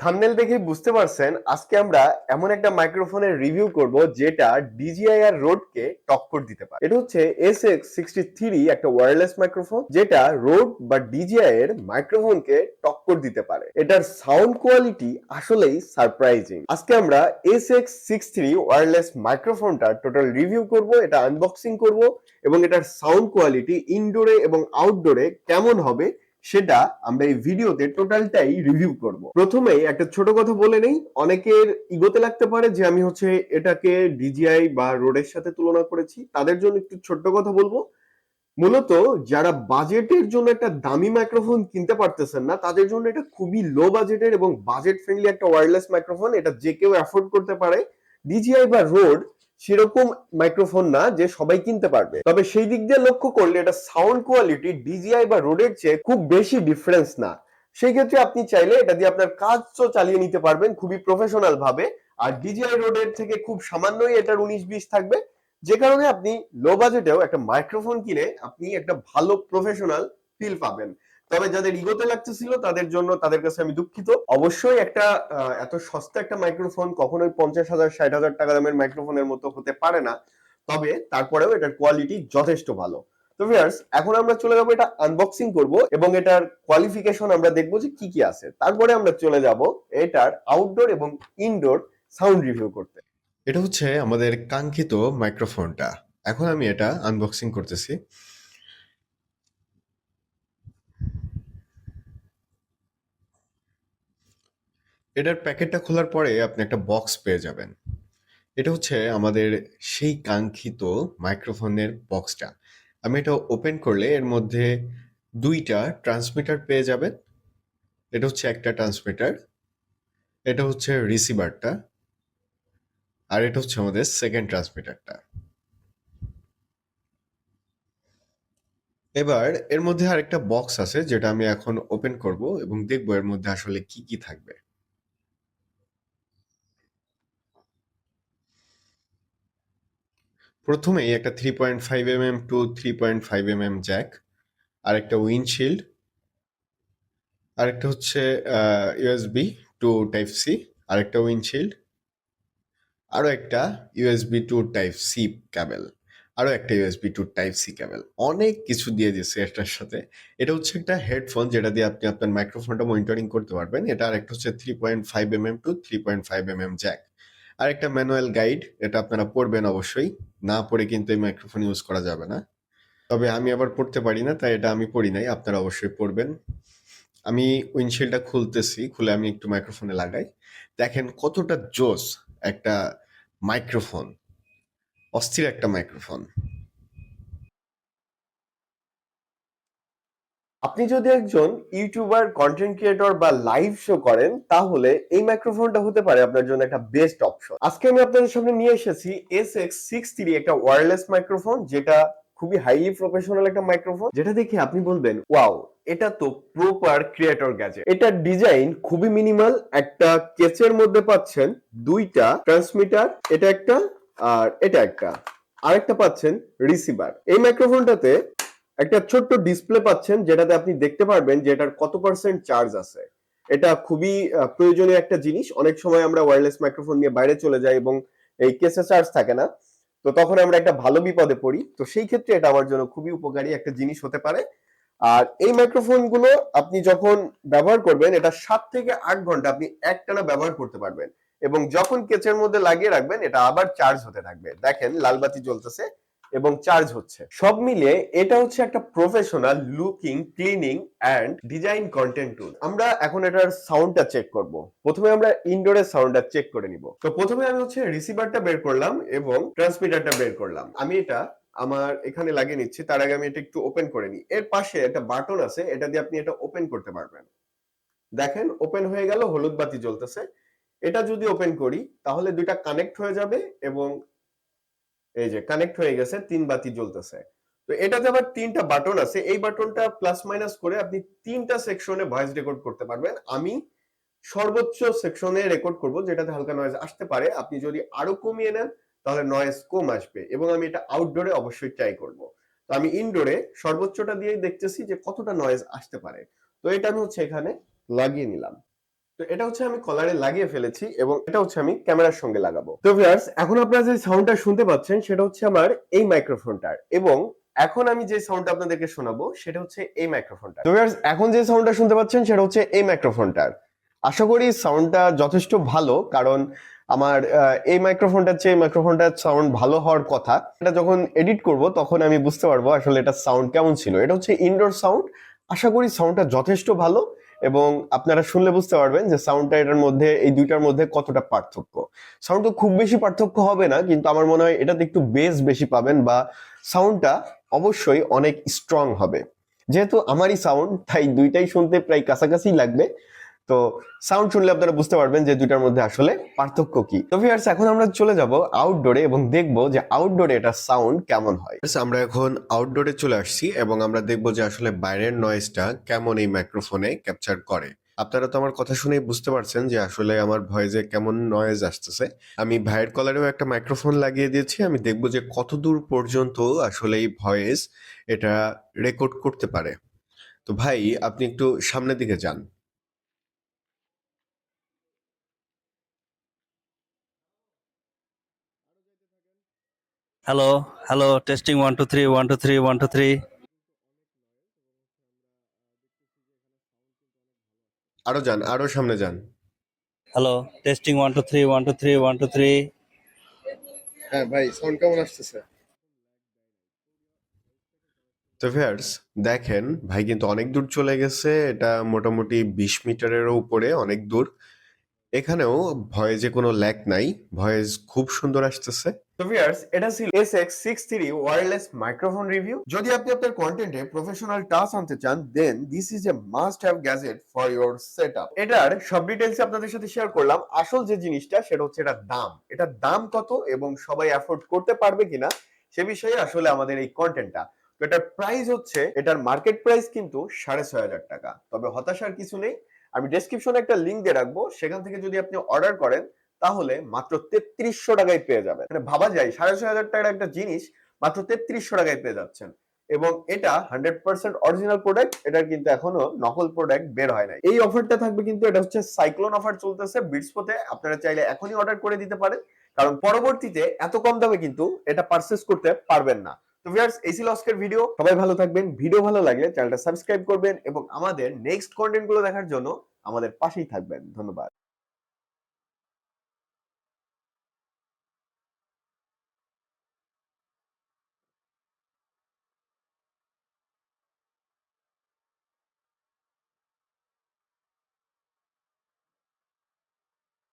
Thumbnail দেখে বুঝতে পারছেন, আজকে আমরা এমন একটা মাইক্রোফোনের রিভিউ করব যেটা ডিজিআই আর রোডকে টক্কর দিতে পারে। এটা হচ্ছে এস এক্স সিক্সটি থ্রি একটা ওয়্যারলেস মাইক্রোফোন যেটা রোড বা ডিজিআই এর মাইক্রোফোনকে টক্কর দিতে পারে। এটার সাউন্ড কোয়ালিটি আসলেই সারপ্রাইজিং আজকে আমরা S X six three wireless মাইক্রোফোনটার total review করব, এটা আনবক্সিং করব এবং এটার সাউন্ড কোয়ালিটি ইনডোরে এবং আউটডোরে কেমন হবে সেটা আমরা এই ভিডিওতে টোটালটাই রিভিউ করব। প্রথমেই একটা ছোট কথা বলে নেই, অনেকের ইগোতে লাগতে পারে যে আমি হচ্ছে এটাকে ডিজিআই বা রোডের সাথে তুলনা করেছি, তাদের জন্য একটু ছোট্ট কথা বলব। মূলত যারা বাজেটের জন্য একটা দামি মাইক্রোফোন কিনতে পারতেছেন না, তাদের জন্য এটা খুবই লো বাজেটের এবং বাজেট ফ্রেন্ডলি একটা ওয়্যারলেস মাইক্রোফোন এটা যে কেউ অ্যাফোর্ড করতে পারে। ডিজিআই বা রোড সেরকম মাইক্রোফোন না যে সবাই কিনতে পারবে। তবে সেই দিক দিয়ে লক্ষ্য করলে এটা সাউন্ড কোয়ালিটি ডিজিআই বা রোডের চেয়ে খুব বেশি ডিফারেন্স না। সেই ক্ষেত্রে আপনি চাইলে এটা দিয়ে আপনার কাজ তো চালিয়ে নিতে পারবেন খুবই প্রফেশনাল ভাবে। আর ডিজিআই রোডের থেকে খুব সামান্যই এটার উনিশ বিশ থাকবে। যে কারণে আপনি লো বাজেটেও একটা মাইক্রোফোন কিনে আপনি একটা ভালো প্রফেশনাল ফিল পাবেন। তবে যাদের ইগোতে লাগতেছিল, তাদের জন্য তাদের কাছে আমি দুঃখিত। অবশ্যই একটা এত সস্তা একটা মাইক্রোফোন কখনোই পঞ্চাশ হাজার, ষাট হাজার টাকা দামের মাইক্রোফোনের মতো হতে পারে না। তবে তারপরেও এটার কোয়ালিটি যথেষ্ট ভালো। তো ভিউয়ার্স এখন আমরা চলে যাব এটা আনবক্সিং করব এবং এটার কোয়ালিফিকেশন আমরা দেখব যে কি কি আছে। তারপরে আমরা চলে যাব এটার আউটডোর এবং ইনডোর সাউন্ড রিভিউ করতে। এটা হচ্ছে আমাদের কাঙ্ক্ষিত মাইক্রোফোনটা এখন আমি এটা আনবক্সিং করতেছি। এটার প্যাকেটটা খোলার পরে আপনি একটা বক্স পেয়ে যাবেন। এটা হচ্ছে আমাদের সেই কাঙ্ক্ষিত মাইক্রোফোনের বক্সটা। আমি এটা ওপেন করলে এর মধ্যে দুইটা ট্রান্সমিটার পেয়ে যাবেন। এটা হচ্ছে একটা ট্রান্সমিটার, এটা হচ্ছে রিসিভারটা, আর এটা হচ্ছে আমাদের সেকেন্ড ট্রান্সমিটারটা। এবার এর মধ্যে আরেকটা বক্স আছে যেটা আমি এখন ওপেন করব এবং দেখব এর মধ্যে আসলে কি কি থাকবে। প্রথমেই একটা three point five M M to three point five M M jack আর একটা উইন্ডশিল্ড আরেকটা হচ্ছে ইউএসবি টু টাইপ সি আরেকটা উইন্ডশিল্ড আরও একটা USB to type C cable আরও একটা USB to type C cable অনেক কিছু দিয়ে দিয়েছে এটার সাথে। এটা হচ্ছে একটা হেডফোন যেটা দিয়ে আপনি আপনার মাইক্রোফোনটা মনিটরিং করতে পারবেন। এটা আরেকটা হচ্ছে three point five M M to three point five M M jack আর একটা ম্যানুয়াল গাইড, এটা আপনারা পড়বেন অবশ্যই। না পড়ে কিন্তু এই মাইক্রোফোন ইউজ করা যাবে না। তবে আমি আবার পড়তে পারি না, তাই এটা আমি পড়ি নাই, আপনারা অবশ্যই পড়বেন। আমি উইন্ডশিল্ডটা খুলতেছি, খুলে আমি একটু মাইক্রোফোনে লাগাই। দেখেন কতটা জোস একটা মাইক্রোফোন অস্থির একটা মাইক্রোফোন আপনি যদি একজন ইউটিউবার কন্টেন্ট ক্রিয়েটর বা লাইভ শো করেন, তাহলে এই মাইক্রোফোনটা হতে পারে আপনার জন্য একটা বেস্ট অপশন আজকে আমি আপনাদের সামনে নিয়ে এসেছি এস এক্স সিক্স থ্রি একটা ওয়্যারলেস মাইক্রোফোন যেটা খুবই হাইলি প্রফেশনাল একটা মাইক্রোফোন যেটা দেখে আপনি বলবেন ওয়াও এটা তো প্রপার ক্রিয়েটর গ্যাজেট এটার ডিজাইন খুবই মিনিমাল একটা কেচের মধ্যে পাচ্ছেন দুইটা ট্রান্সমিটার এটা একটা আর এটা একটা। আরেকটা পাচ্ছেন রিসিভার এই মাইক্রোফোনটাতে একটা ছোট্ট ডিসপ্লে পাচ্ছেন যেটাতে আপনি দেখতে পারবেন যে এটার কত পার্সেন্ট চার্জ আছে। এটা খুবই প্রয়োজনীয় একটা জিনিস। অনেক সময় আমরা ওয়্যারলেস মাইক্রোফোন নিয়ে বাইরে চলে যাই এবং এই কেসে চার্জ থাকে না। তো তখন আমরা একটা ভালো বিপদে পড়ি। তো সেই ক্ষেত্রে এটা আমার জন্য খুবই উপকারী একটা জিনিস হতে পারে। আর এই মাইক্রোফোনগুলো আপনি যখন ব্যবহার করবেন, এটা সাত থেকে আট ঘণ্টা আপনি একটানা ব্যবহার করতে পারবেন। এবং যখন কেচের মধ্যে লাগিয়ে রাখবেন, এটা আবার চার্জ হতে থাকবে। দেখেন লাল বাতি জ্বলতেছে। এবং চার্জ হচ্ছে। সব মিলিয়ে এটা হচ্ছে একটা professional looking cleaning and design content tool আমরা এখন এটার সাউন্ডটা চেক করব। প্রথমে আমরা ইনডোরের সাউন্ডটা চেক করে নিব। তো প্রথমে আমি হচ্ছে রিসিভারটা বের করলাম এবং ট্রান্সমিটারটা বের করলাম। আমি এটা আমার এখানে লাগিয়ে নিচ্ছি, তার আগে আমি এটা একটু ওপেন করে নিই। এর পাশে একটা বাটন আছে, এটা দিয়ে আপনি এটা ওপেন করতে পারবেন। দেখেন ওপেন হয়ে গেল, হলুদ বাতি জ্বলতেছে। এটা যদি ওপেন করি, তাহলে দুইটা কানেক্ট হয়ে যাবে এবং এই যে কানেক্ট হয়ে গেছে, তিন বাতি জ্বলতেছে। তো এটাতে আবার তিনটা বাটন আছে। এই বাটনটা প্লাস মাইনাস করে আপনি তিনটা সেকশনে ভয়েস রেকর্ড করতে পারবেন। আমি সর্বোচ্চ সেকশনে রেকর্ড করব, যেটাতে হালকা নয়েজ আসতে পারে। আপনি যদি আরও কমিয়ে নেন, তাহলে নয়েজ কম আসবে এবং আমি এটা আউটডোরে অবশ্যই ট্রাই করব। তো আমি ইনডোরে সর্বোচ্চটা দিয়েই দেখতেছি যে কতটা নয়েজ আসতে পারে। তো এটা আমি হচ্ছে এখানে লাগিয়ে নিলাম। তো এটা হচ্ছে আমি কলারে লাগিয়ে ফেলেছি এবং এটা হচ্ছে আমি ক্যামেরার সঙ্গে লাগাবো। তো ভিউয়ার্স এখন আপনারা যে সাউন্ডটা শুনতে পাচ্ছেন, সেটা হচ্ছে আমার এই মাইক্রোফোনটার এবং এখন আমি যে সাউন্ডটা আপনাদেরকে শোনাবো, সেটা হচ্ছে এই মাইক্রোফোনটা তো ভিউয়ার্স এখন যে সাউন্ডটা শুনতে পাচ্ছেন, সেটা হচ্ছে এই মাইক্রোফোনটার আশা করি সাউন্ডটা যথেষ্ট ভালো, কারণ আমার এই মাইক্রোফোনটার চেয়ে মাইক্রোফোনটার সাউন্ড ভালো হওয়ার কথা। এটা যখন এডিট করব, তখন আমি বুঝতে পারব আসলে এটা সাউন্ড কেমন ছিল। এটা হচ্ছে ইনডোর সাউন্ড আশা করি সাউন্ডটা যথেষ্ট ভালো। এবং আপনারা শুনলে বুঝতে পারবেন যে সাউন্ডটা এটার মধ্যে, এই দুইটার মধ্যে কতটা পার্থক্য। সাউন্ড তো খুব বেশি পার্থক্য হবে না, কিন্তু আমার মনে হয় এটাতে একটু বেস বেশি পাবেন বা সাউন্ডটা অবশ্যই অনেক স্ট্রং হবে। যেহেতু আমারই সাউন্ড তাই দুইটাই শুনতে প্রায় কাছাকাছি লাগবে। তো সাউন্ড শুনলে আপনারা বুঝতে পারবেন যে দুইটার মধ্যে আসলে পার্থক্য কি। তো ভিউয়ার্স এখন আমরা চলে যাব আউটডোরে এবং দেখব যে আউটডোরে এটা সাউন্ড কেমন হয়। আমরা এখন আউটডোরে চলে আসছি এবং আমরা দেখব যে আসলে বাইরের নয়েজটা কেমন এই মাইক্রোফোনে ক্যাপচার করে। আপনারা তো আমার কথা শুনেই বুঝতে পারছেন যে আসলে আমার ভয়েসে কেমন নয়েজ আসতেছে। আমি ভাইয়ের কলারেও একটা মাইক্রোফোন লাগিয়ে দিয়েছি, আমি দেখব যে কত দূর পর্যন্ত আসলে এই ভয়েস এটা রেকর্ড করতে পারে। তো ভাই, আপনি একটু সামনের দিকে যান। Hello hello testing one two three one two three one two three আরও যান আরও সামনে যান। Hello testing one two three one two three one two three হ্যাঁ ভাই সাউন্ড কেমন আসতেছে? তো ভিউয়ার্স দেখেন ভাই কিন্তু অনেক দূর চলে গেছে। এটা মোটামুটি বিশ মিটারেরও উপরে অনেক দূর। এখানেও ভয়েসে কোনো ল্যাক নাই ভয়েস খুব সুন্দর আসতেছে। তো ভিউয়ার্স এটা ছিল SX63 ওয়্যারলেস মাইক্রোফোন রিভিউ যদি আপনি আপনার কন্টেন্টে প্রফেশনাল টাচ আনতে চান then this is a must have gadget for your setup এটার সব ডিটেইলস আপনাদের সাথে শেয়ার করলাম। আসল যে জিনিসটা, সেটা হচ্ছে এটার দাম। এটার দাম কত এবং সবাই অ্যাফোর্ড করতে পারবে কিনা, সে বিষয়ে আসলে আমাদের এই কন্টেন্টটা এটার প্রাইস হচ্ছে, এটার মার্কেট প্রাইস কিন্তু সাড়ে ছয় হাজার টাকা। তবে হতাশার কিছু নেই আমি ডেসক্রিপশনে একটা লিংক দিয়ে রাখব। সেখান থেকে যদি আপনি অর্ডার করেন, তাহলে মাত্র তেত্রিশশো টাকায় পেয়ে যাবেন। মানে ভাবা যায়, সাড়ে ছয় হাজার টাকার একটা জিনিস মাত্র তেত্রিশশো টাকায় পেয়ে যাচ্ছেন। এবং এটা হান্ড্রেড পার্সেন্ট অরিজিনাল প্রোডাক্ট এটার কিন্তু এখনও নকল প্রোডাক্ট বের হয় নাই। এই অফারটা থাকবে কিন্তু, এটা হচ্ছে সাইক্লোন অফার চলতেছে বিটসপোতে আপনারা চাইলে এখনই অর্ডার করে দিতে পারেন। কারণ পরবর্তীতে এত কম দামে কিন্তু এটা পারচেস করতে পারবেন না। তো ভিউয়ার্স এই ছিল আজকের ভিডিও সবাই ভালো থাকবেন ভিডিও ভালো লাগলে চ্যানেলটা সাবস্ক্রাইব করবেন এবং আমাদের নেক্সট কন্টেন্টগুলো দেখার জন্য আমাদের পাশেই থাকবেন। ধন্যবাদ।